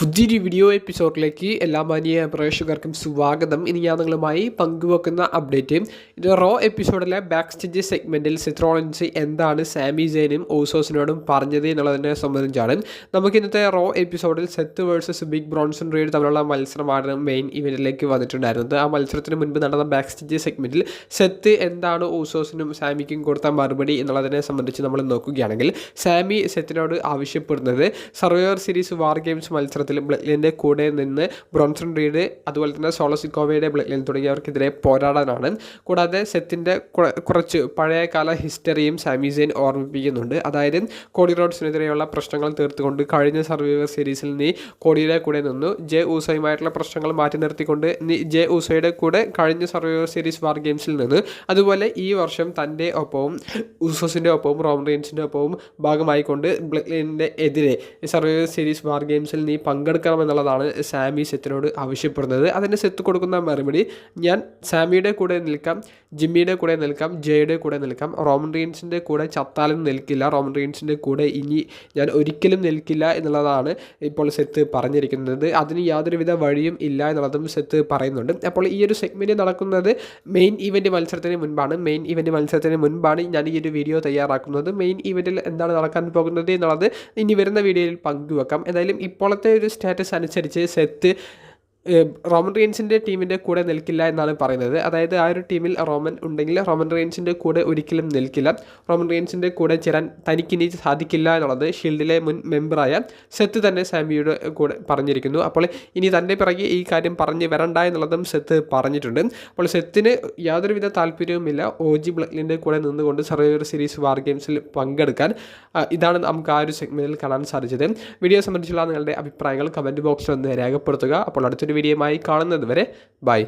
പുതിയൊരു വീഡിയോ എപ്പിസോഡിലേക്ക് എല്ലാ മാന്യ പ്രേക്ഷകർക്കും സ്വാഗതം. ഇനി ഞാൻ നിങ്ങളുമായി പങ്കുവെക്കുന്ന അപ്ഡേറ്റ് ഇത് റോ എപ്പിസോഡിലെ ബാക്ക് സ്റ്റേജ് സെഗ്മെന്റിൽ സിത്രോളൻസ് എന്താണ് സാമി ജെയിനും ഓസോസിനോടും പറഞ്ഞത് എന്നുള്ളതിനെ സംബന്ധിച്ചാണ്. നമുക്ക് ഇന്നത്തെ റോ എപ്പിസോഡിൽ Seth versus big Bronson Reed തമ്മിലുള്ള മത്സരമാണ് മെയിൻ ഇവന്റിലേക്ക് വന്നിട്ടുണ്ടായിരുന്നത്. ആ മത്സരത്തിന് മുൻപ് നടന്ന ബാക്ക് സ്റ്റേജ് സെഗ്മെന്റിൽ സെത്ത് എന്താണ് ഓസോസിനും സാമിക്കും കൊടുത്ത മറുപടി എന്നുള്ളതിനെ സംബന്ധിച്ച് നമ്മൾ നോക്കുകയാണെങ്കിൽ സാമി സെത്തിനോട് ആവശ്യപ്പെടുന്നത് സർവൈവർ സീരീസ് വാർ ഗെയിംസ് മത്സരത്തിൽ ബ്ലക്ലിന്റെ കൂടെ നിന്ന് ബ്രോൺസൺ റീഡ് അതുപോലെ തന്നെ സോളസിക്കോവയുടെ ബ്ലക്ലിൻ തുടങ്ങിയവർക്കെതിരെ പോരാടാനാണ്. കൂടാതെ സെത്തിന്റെ കുറച്ച് പഴയകാല ഹിസ്റ്ററിയും സാമിസൈൻ ഓർമ്മിപ്പിക്കുന്നുണ്ട്. അതായത് കോടി റോഡ്സിനെതിരെയുള്ള പ്രശ്നങ്ങൾ തീർത്തുകൊണ്ട് കഴിഞ്ഞ സർവൈവർ സീരീസിൽ നീ കോടിയുടെ കൂടെ നിന്നു. ജെ ഊസയുമായിട്ടുള്ള പ്രശ്നങ്ങൾ മാറ്റി നിർത്തിക്കൊണ്ട് നീ ജെ ഊസയുടെ കൂടെ കഴിഞ്ഞ സർവൈവർ സീരീസ് വാർ ഗെയിംസിൽ നിന്ന്. അതുപോലെ ഈ വർഷം തന്റെ ഒപ്പവും ഊസോസിന്റെ ഒപ്പവും റോം റീൻസിന്റെ ഒപ്പവും ഭാഗമായിക്കൊണ്ട് ബ്ലക്ലിന്റെ എതിരെ സർവൈവർ സീരീസ് വാർ ഗെയിംസിൽ നീ പങ്കെടുക്കണമെന്നുള്ളതാണ് സാമി സെത്തിനോട് ആവശ്യപ്പെടുന്നത്. അതിന് സെത്ത് കൊടുക്കുന്ന മറുപടി ഞാൻ സാമിയുടെ കൂടെ നിൽക്കാം ജിമ്മിയുടെ കൂടെ നിൽക്കാം ജയുടെ കൂടെ നിൽക്കാം റോമൻ റീൻസിന്റെ കൂടെ ചത്താലും നിൽക്കില്ല റോമൻ റീൻസിന്റെ കൂടെ ഇനി ഞാൻ ഒരിക്കലും നിൽക്കില്ല എന്നുള്ളതാണ് ഇപ്പോൾ സെത്ത് പറഞ്ഞിരിക്കുന്നത്. അതിന് യാതൊരുവിധ വഴിയും ഇല്ല എന്നുള്ളതും സെത്ത് പറയുന്നുണ്ട്. അപ്പോൾ ഈ ഒരു സെഗ്മെന്റ് നടക്കുന്നത് മെയിൻ ഇവന്റ് മത്സരത്തിന് മുൻപാണ്. മെയിൻ ഇവന്റ് മത്സരത്തിന് മുൻപാണ് ഞാൻ ഈ ഒരു വീഡിയോ തയ്യാറാക്കുന്നത്. മെയിൻ ഇവന്റിൽ എന്താണ് നടക്കാൻ പോകുന്നത് എന്നുള്ളത് ഇനി വരുന്ന വീഡിയോയിൽ പങ്കുവെക്കാം. എന്തായാലും ഇപ്പോഴത്തെ ഒരു സ്റ്റാറ്റസ് അനുസരിച്ച് സെത്ത് റോമൻ റീൻസിന്റെ ടീമിന്റെ കൂടെ നിൽക്കില്ല എന്നാണ് പറയുന്നത്. അതായത് ആ ഒരു ടീമിൽ റോമൻ ഉണ്ടെങ്കിൽ റോമൻ റീൻസിന്റെ കൂടെ ഒരിക്കലും നിൽക്കില്ല. റോമൻ റീൻസിന്റെ കൂടെ ചേരാൻ തനിക്കിനി സാധിക്കില്ല എന്നുള്ളത് ഷീൽഡിലെ മുൻ മെമ്പറായ സെത്ത് തന്നെ സാമിയുടെ കൂടെ പറഞ്ഞിരിക്കുന്നു. അപ്പോൾ ഇനി തന്റെ പിറകെ ഈ കാര്യം പറഞ്ഞ് വരണ്ട എന്നുള്ളതും സെത്ത് പറഞ്ഞിട്ടുണ്ട്. അപ്പോൾ സെത്തിന് യാതൊരുവിധ താല്പര്യവുമില്ല. ഒ ജി ബ്ലക്ലിന്റെ കൂടെ നിന്നുകൊണ്ട് സർവൈവർ സീരീസ് വാർ ഗെയിംസിൽ പങ്കെടുക്കാൻ ഇതാണ് നമുക്ക് ആ ഒരു സെഗ്മെന്റിൽ കാണാൻ സാധിച്ചത്. വീഡിയോ സംബന്ധിച്ചുള്ള നിങ്ങളുടെ അഭിപ്രായങ്ങൾ കമന്റ് ബോക്സിൽ ഒന്ന് രേഖപ്പെടുത്തുക. അപ്പോൾ അടുത്തൊരു വീഡിയോയുമായി കാണുന്നത് വരെ ബൈ.